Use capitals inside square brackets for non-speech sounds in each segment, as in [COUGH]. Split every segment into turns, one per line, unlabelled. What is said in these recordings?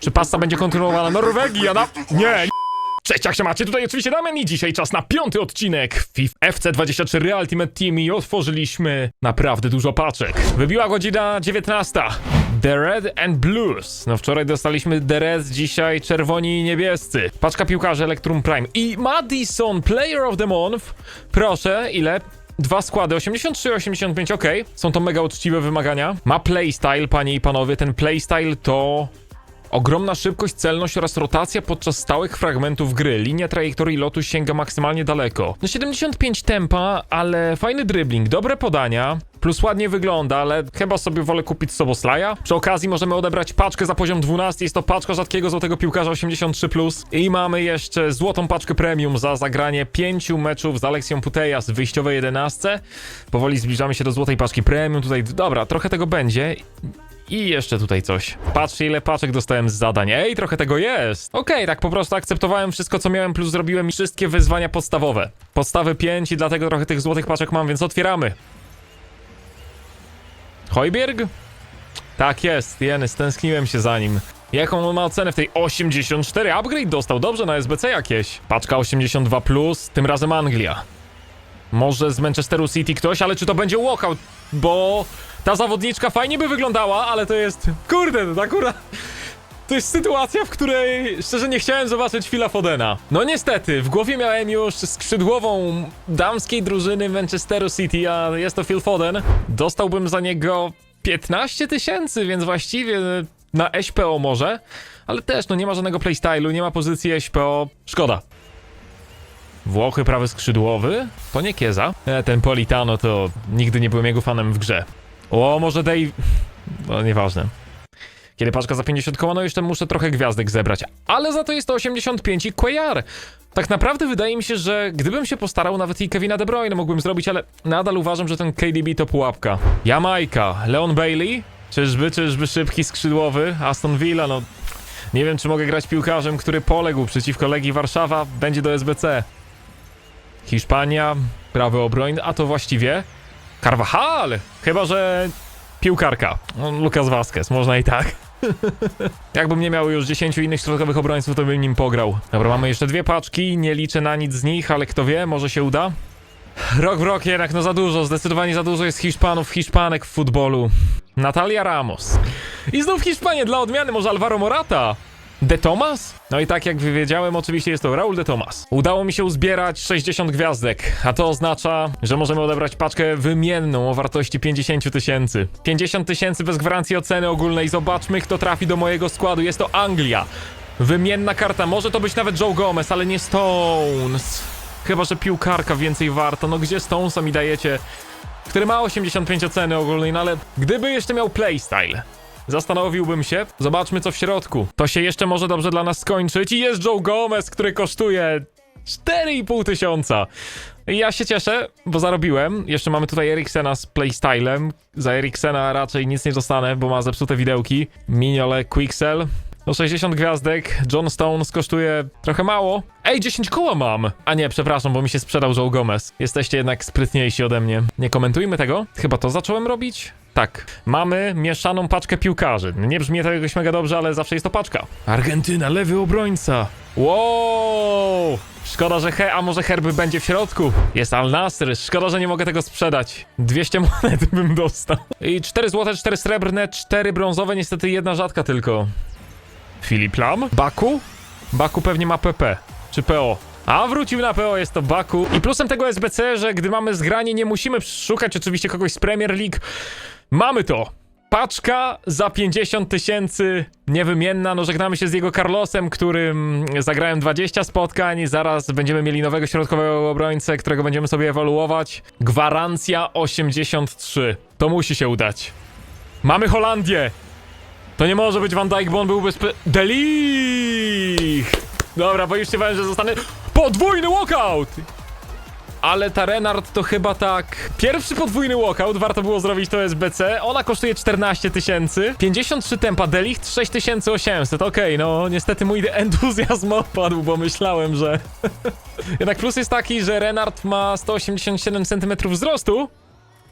Czy pasta będzie kontynuowana? Norwegia na... Nie! Cześć, jak się macie? Tutaj oczywiście Damian i dzisiaj czas na piąty odcinek FIFA FC24 Ultimate Team i otworzyliśmy naprawdę dużo paczek. Wybiła godzina 19. The Red and Blues. No wczoraj dostaliśmy The Red, dzisiaj czerwoni i niebiescy. Paczka piłkarzy Electrum Prime. I Madison Player of the Month. Proszę, ile? Dwa składy, 83 85, ok. Są to mega uczciwe wymagania. Ma playstyle, panie i panowie. Ten playstyle to Ogromna szybkość, celność oraz rotacja podczas stałych fragmentów gry. Linia trajektorii lotu sięga maksymalnie daleko. No 75 tempa, ale fajny dribbling, dobre podania. Plus ładnie wygląda, ale chyba sobie wolę kupić Soboslaja. Przy okazji możemy odebrać paczkę za poziom 12. Jest to paczka rzadkiego złotego piłkarza 83+. I mamy jeszcze złotą paczkę premium za zagranie 5 meczów z Aleksją Putejas w wyjściowej 11. Powoli zbliżamy się do złotej paczki premium. Tutaj, dobra, trochę tego będzie. I jeszcze tutaj coś. Patrzcie, ile paczek dostałem z zadań. Ej, trochę tego jest. Okej, tak po prostu akceptowałem wszystko, co miałem, plus zrobiłem wszystkie wyzwania podstawowe. Podstawy 5 i dlatego trochę tych złotych paczek mam, więc otwieramy. Hojbierg? Tak jest, Jeny, stęskniłem się za nim. Jaką on ma ocenę w tej 84? Upgrade dostał, dobrze, na SBC jakieś. Paczka 82+, plus, tym razem Anglia. Może z Manchesteru City ktoś, ale czy to będzie walkout? Bo ta zawodniczka fajnie by wyglądała, ale to jest... Kurde, to akurat... To jest sytuacja, w której szczerze nie chciałem zobaczyć Phila Fodena. No niestety, w głowie miałem już skrzydłową damskiej drużyny Manchesteru City, a jest to Phil Foden. Dostałbym za niego 15 tysięcy, więc właściwie na SPO może, ale też no nie ma żadnego playstylu, nie ma pozycji SPO. Szkoda. Włochy prawy skrzydłowy? To nie Kieza. E, ten Politano to nigdy nie byłem jego fanem w grze. O, może Dave... No, nieważne. Kiedy paczka za 50 koła, no jeszcze muszę trochę gwiazdek zebrać. Ale za to jest to 85 i Cuellar. Tak naprawdę wydaje mi się, że gdybym się postarał, nawet i Kevina De Bruyne mógłbym zrobić, ale nadal uważam, że ten KDB to pułapka. Jamajka, Leon Bailey? Czyżby, czyżby szybki skrzydłowy? Aston Villa, no... Nie wiem, czy mogę grać piłkarzem, który poległ przeciwko Legii Warszawa, będzie do SBC. Hiszpania, prawy obroń, a to właściwie Carvajal! Chyba, że piłkarka. No, Lucas Vazquez, można i tak. [LAUGHS] Jakbym nie miał już 10 innych środkowych obrońców, to bym nim pograł. Dobra, mamy jeszcze dwie paczki, nie liczę na nic z nich, ale kto wie, może się uda. Rok w rok jednak, no za dużo, zdecydowanie za dużo jest Hiszpanów, Hiszpanek w futbolu. Natalia Ramos. I znów Hiszpanie dla odmiany, może Alvaro Morata? De Tomas? No i tak jak wiedziałem, oczywiście jest to Raul De Tomas. Udało mi się uzbierać 60 gwiazdek, a to oznacza, że możemy odebrać paczkę wymienną o wartości 50 tysięcy. 50 tysięcy bez gwarancji oceny ogólnej. Zobaczmy, kto trafi do mojego składu. Jest to Anglia. Wymienna karta. Może to być nawet Joe Gomez, ale nie Stones. Chyba, że piłkarka więcej warta. No gdzie Stonesa mi dajecie? Który ma 85 oceny ogólnej, no ale gdyby jeszcze miał playstyle, Zastanowiłbym się. Zobaczmy, co w środku. To się jeszcze może dobrze dla nas skończyć. I jest Joe Gomez, który kosztuje 4,5 tysiąca. Ja się cieszę, bo zarobiłem. Jeszcze mamy tutaj Eriksena z playstylem. Za Eriksena raczej nic nie dostanę, bo ma zepsute widełki. Miniole Quixel. No 60 gwiazdek. John Stones kosztuje trochę mało. Ej, 10 koła mam! A nie, przepraszam, bo mi się sprzedał Joe Gomez. Jesteście jednak sprytniejsi ode mnie. Nie komentujmy tego. Chyba to zacząłem robić? Tak. Mamy mieszaną paczkę piłkarzy. Nie brzmi to jakoś mega dobrze, ale zawsze jest to paczka. Argentyna, lewy obrońca. Wow! Szkoda, że he, a może herby będzie w środku. Jest Al Nasr. Szkoda, że nie mogę tego sprzedać. 200 monet bym dostał. I 4 złote, 4 srebrne, 4 brązowe, niestety jedna rzadka tylko. Filip Lam? Baku? Baku pewnie ma PP. Czy PO? A wrócił na PO, jest to Baku. I plusem tego SBC, że gdy mamy zgranie, nie musimy szukać oczywiście kogoś z Premier League. Mamy to! Paczka za 50 tysięcy, niewymienna. No żegnamy się z jego Carlosem, którym zagrałem 20 spotkań. Zaraz będziemy mieli nowego środkowego obrońcę, którego będziemy sobie ewoluować. Gwarancja 83. To musi się udać. Mamy Holandię! To nie może być Van Dijk, bo on byłby spe... Delich! Dobra, bo już się bałem, że zostanę... Podwójny walkout! Ale ta Renard to chyba tak... Pierwszy podwójny walkout, warto było zrobić to SBC. Ona kosztuje 14 tysięcy. 53 tempa, Delicht 6800. Okej, no niestety mój entuzjazm [LAUGHS] opadł, bo myślałem, że... [LAUGHS] Jednak plus jest taki, że Renard ma 187 cm wzrostu,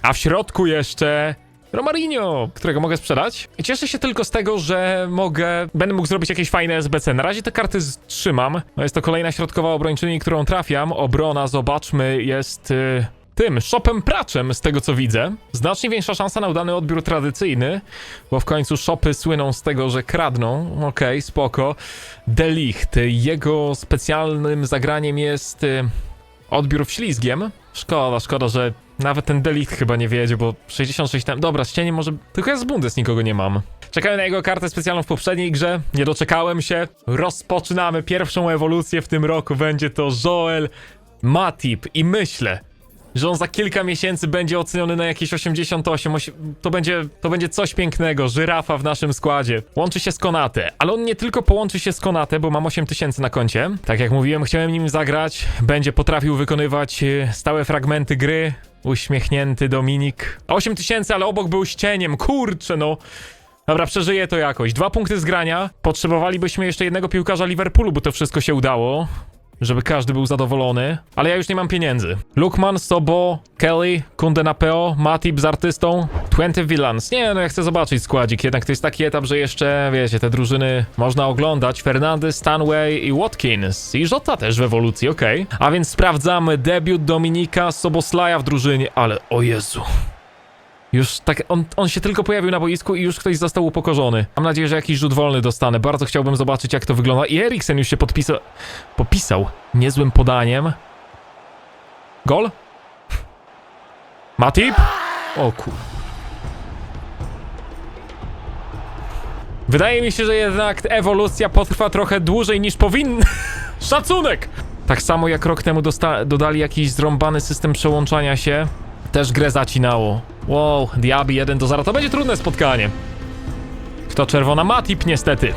a w środku jeszcze Romarinho, którego mogę sprzedać. Cieszę się tylko z tego, że mogę, będę mógł zrobić jakieś fajne SBC. Na razie te karty trzymam. No jest to kolejna środkowa obrończyni, którą trafiam. Obrona, zobaczmy, jest y, tym, shopem praczem z tego co widzę. Znacznie większa szansa na udany odbiór tradycyjny, bo w końcu shopy słyną z tego, że kradną. Okej, spoko. Delicht, jego specjalnym zagraniem jest y, odbiór wślizgiem. Szkoda, szkoda, że nawet ten delikt chyba nie wiedzie, bo 66 tam... Dobra, z cieniem może... Tylko ja z Bundes nikogo nie mam. Czekałem na jego kartę specjalną w poprzedniej grze, nie doczekałem się. Rozpoczynamy pierwszą ewolucję w tym roku, będzie to Joel Matip i myślę, że on za kilka miesięcy będzie oceniony na jakieś 88. osi- To będzie, to będzie coś pięknego. Żyrafa w naszym składzie. Łączy się z Konate, ale on nie tylko połączy się z Konate, bo mam 8000 na koncie. Tak jak mówiłem, chciałem nim zagrać. Będzie potrafił wykonywać e, stałe fragmenty gry. Uśmiechnięty Dominik. 8000, ale obok był z cieniem. Kurczę, no. Dobra, przeżyję to jakoś. Dwa punkty z grania. Potrzebowalibyśmy jeszcze jednego piłkarza Liverpoolu, by to wszystko się udało. Żeby każdy był zadowolony. Ale ja już nie mam pieniędzy. Lukman, Sobo, Kelly, Kunde Napeo, Matip z artystą, 20 Villans. Nie, no ja chcę zobaczyć składzik. Jednak to jest taki etap, że jeszcze, wiecie, te drużyny można oglądać. Fernandes, Stanway i Watkins. I Jota też w ewolucji, okej. A więc sprawdzamy debiut Dominika Soboslaja w drużynie. Ale, o Jezu. Już tak, on, on się tylko pojawił na boisku i już ktoś został upokorzony. Mam nadzieję, że jakiś rzut wolny dostanę. Bardzo chciałbym zobaczyć, jak to wygląda. I Eriksen już się podpisał. Popisał niezłym podaniem. Gol? Matip? O kur... Wydaje mi się, że jednak ewolucja potrwa trochę dłużej niż powinna. [LAUGHS] Szacunek! Tak samo jak rok temu dodali jakiś zrąbany system przełączania się. Też grę zacinało. Wow, Diaby 1 do 0. To będzie trudne spotkanie. Kto czerwona? Matip niestety.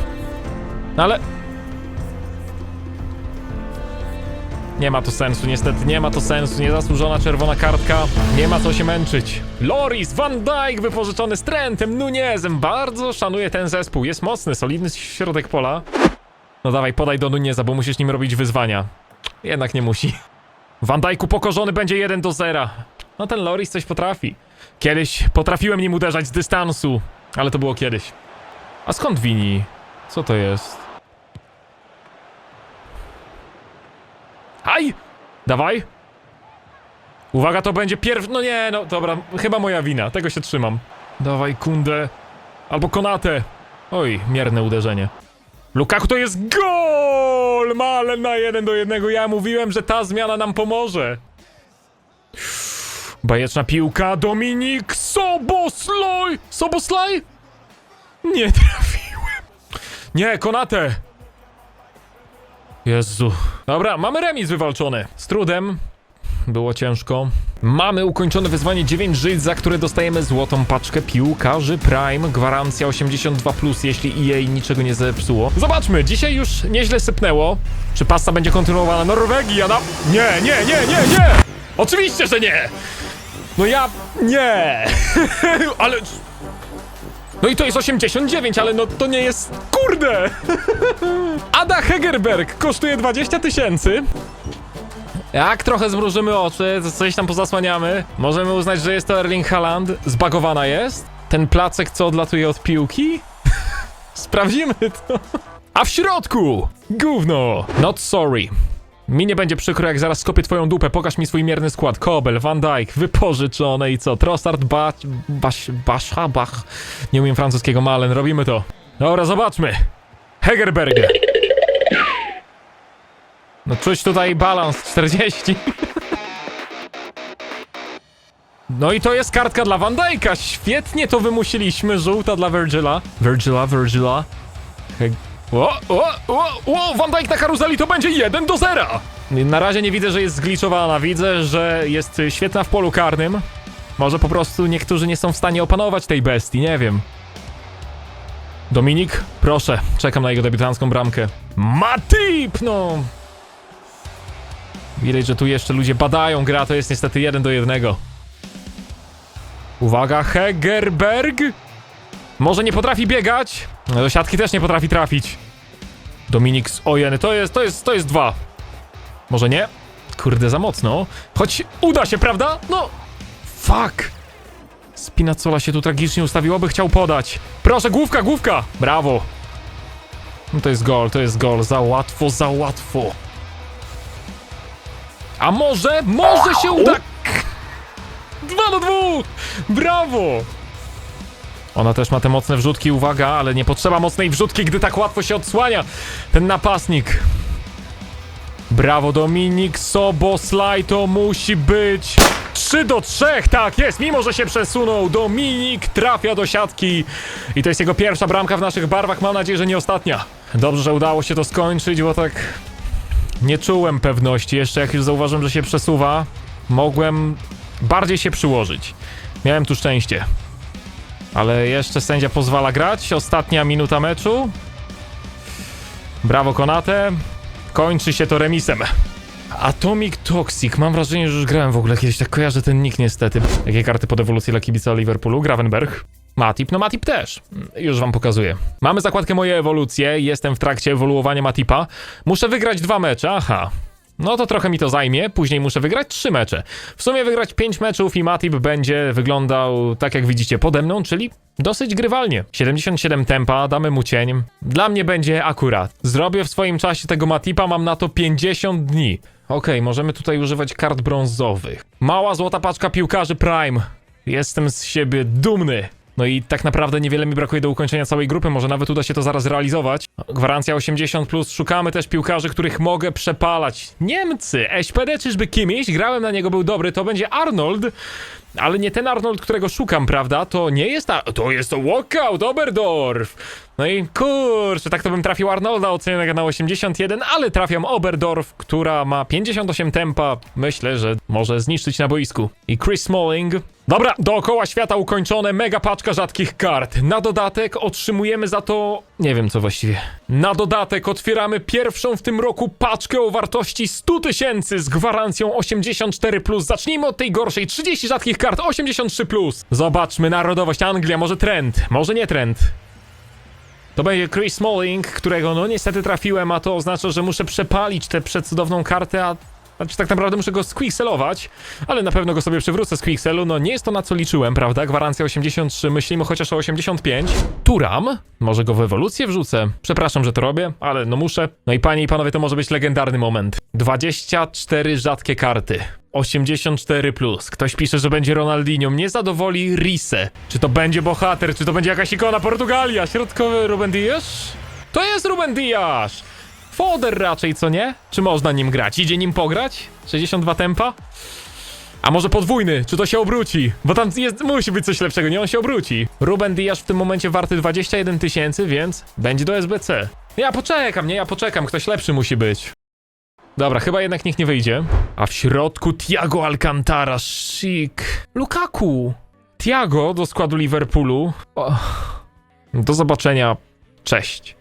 No Ale... Nie ma to sensu, niestety, nie ma to sensu. Niezasłużona czerwona kartka. Nie ma co się męczyć. Loris, Van Dijk wypożyczony z Trentem, Nunezem. Bardzo szanuję ten zespół. Jest mocny, solidny środek pola. No dawaj, podaj do Nuneza, bo musisz nim robić wyzwania. Jednak nie musi. Van Dijku pokorzony będzie 1 do 0. No ten Loris coś potrafi. Kiedyś potrafiłem nim uderzać z dystansu, ale to było kiedyś. A skąd Wini? Co to jest? Aj! Dawaj! Uwaga, to będzie pierwszy... No nie, no dobra, chyba moja wina, tego się trzymam. Dawaj, Kundę. Albo Konate. Oj, mierne uderzenie. Lukaku to jest gol! Malen na jeden do jednego. Ja mówiłem, że ta zmiana nam pomoże. Bajeczna piłka, Dominik Sobosloj! Soboslaj? Nie [LAUGHS] trafiłem. Nie, Konate. Jezu. Dobra, mamy remis wywalczony. Z trudem. Było ciężko. Mamy ukończone wyzwanie 9 żyć, za które dostajemy złotą paczkę piłkarzy Prime. Gwarancja 82+, plus, jeśli jej niczego nie zepsuło. Zobaczmy, dzisiaj już nieźle sypnęło. Czy pasta będzie kontynuowana Norwegii? na... Nie, nie, nie, nie, nie! Oczywiście, że nie! No ja... nie! [LAUGHS] ale... No i to jest 89, ale no to nie jest... Kurde! [LAUGHS] Ada Hegerberg kosztuje 20 tysięcy. Jak trochę zmrużymy oczy, coś tam pozasłaniamy, możemy uznać, że jest to Erling Haaland. Zbagowana jest. Ten placek, co odlatuje od piłki? [LAUGHS] Sprawdzimy to. A w środku! Gówno! Not sorry. Mi nie będzie przykro, jak zaraz skopię twoją dupę. Pokaż mi swój mierny skład. Kobel, Van Dijk, wypożyczone i co? Trossard, Bach, Basz, Basza, Bach. Nie umiem francuskiego, Malen. Robimy to. Dobra, zobaczmy. Hegerberger. No czuć tutaj balans 40. No i to jest kartka dla Van Dijk'a. Świetnie to wymusiliśmy. Żółta dla Virgila. Virgila, Virgila. Heg... O, o, o, o, Van Dijk na karuzeli to będzie 1 do 0. Na razie nie widzę, że jest zgliczowana. Widzę, że jest świetna w polu karnym. Może po prostu niektórzy nie są w stanie opanować tej bestii, nie wiem. Dominik, proszę, czekam na jego debiutancką bramkę. Matip, no. Widać, że tu jeszcze ludzie badają gra, to jest niestety jeden do jednego. Uwaga, Hegerberg! Może nie potrafi biegać, do siatki też nie potrafi trafić. Dominik z Ojeny, to jest, to jest, to jest dwa. Może nie? Kurde, za mocno. Choć uda się, prawda? No, fuck. Spinacola się tu tragicznie ustawił, oby chciał podać. Proszę, główka, główka! Brawo! No to jest gol, to jest gol. Za łatwo, za łatwo. A może, może się uda... Dwa do dwóch! Brawo! Ona też ma te mocne wrzutki, uwaga, ale nie potrzeba mocnej wrzutki, gdy tak łatwo się odsłania ten napastnik. Brawo Dominik Soboslaj, to musi być 3 do 3, tak jest, mimo że się przesunął, Dominik trafia do siatki i to jest jego pierwsza bramka w naszych barwach, mam nadzieję, że nie ostatnia. Dobrze, że udało się to skończyć, bo tak nie czułem pewności, jeszcze jak już zauważyłem, że się przesuwa, mogłem bardziej się przyłożyć. Miałem tu szczęście. Ale jeszcze sędzia pozwala grać, ostatnia minuta meczu. Brawo Konate. Kończy się to remisem. Atomic Toxic. Mam wrażenie, że już grałem w ogóle kiedyś. Tak kojarzę ten nick niestety. Jakie karty pod ewolucję dla kibica Liverpoolu? Gravenberg. Matip, no Matip też. Już wam pokazuję. Mamy zakładkę moje ewolucje. Jestem w trakcie ewoluowania Matipa. Muszę wygrać dwa mecze. Aha. No to trochę mi to zajmie, później muszę wygrać trzy mecze. W sumie wygrać pięć meczów i Matip będzie wyglądał tak jak widzicie pode mną, czyli dosyć grywalnie. 77 tempa, damy mu cień. Dla mnie będzie akurat. Zrobię w swoim czasie tego Matipa, mam na to 50 dni. Okej, możemy tutaj używać kart brązowych. Mała złota paczka piłkarzy Prime. Jestem z siebie dumny. No i tak naprawdę niewiele mi brakuje do ukończenia całej grupy, może nawet uda się to zaraz realizować. Gwarancja 80+, plus. szukamy też piłkarzy, których mogę przepalać. Niemcy, SPD czyżby kimś? Grałem na niego, był dobry, to będzie Arnold. Ale nie ten Arnold, którego szukam, prawda? To nie jest ta... To jest to Walkout, Oberdorf! No i kurczę, tak to bym trafił Arnolda ocenionego na 81, ale trafiam Oberdorf, która ma 58 tempa. Myślę, że może zniszczyć na boisku. I Chris Smalling. Dobra, dookoła świata ukończone, mega paczka rzadkich kart. Na dodatek otrzymujemy za to... Nie wiem co właściwie. Na dodatek otwieramy pierwszą w tym roku paczkę o wartości 100 tysięcy z gwarancją 84+. Plus. Zacznijmy od tej gorszej. 30 rzadkich kart, 83+. Plus. Zobaczmy, narodowość Anglia, może trend, może nie trend. To będzie Chris Smalling, którego no niestety trafiłem, a to oznacza, że muszę przepalić tę przecudowną kartę, a znaczy tak naprawdę muszę go squickselować, ale na pewno go sobie przywrócę z quickselu, no nie jest to na co liczyłem, prawda? Gwarancja 83, myślimy chociaż o 85. Turam, może go w ewolucję wrzucę. Przepraszam, że to robię, ale no muszę. No i panie i panowie, to może być legendarny moment. 24 rzadkie karty. 84 plus. Ktoś pisze, że będzie Ronaldinho. Mnie zadowoli Rise. Czy to będzie bohater, czy to będzie jakaś ikona Portugalia? Środkowy Ruben Dias? To jest Ruben Dias! Foder raczej, co nie? Czy można nim grać? Idzie nim pograć? 62 tempa? A może podwójny? Czy to się obróci? Bo tam jest, musi być coś lepszego, nie? On się obróci. Ruben Dias w tym momencie warty 21 tysięcy, więc będzie do SBC. Ja poczekam, nie? Ja poczekam, ktoś lepszy musi być. Dobra, chyba jednak nikt nie wyjdzie. A w środku Tiago Alcantara, chic. Lukaku. Tiago do składu Liverpoolu. O. Do zobaczenia. Cześć.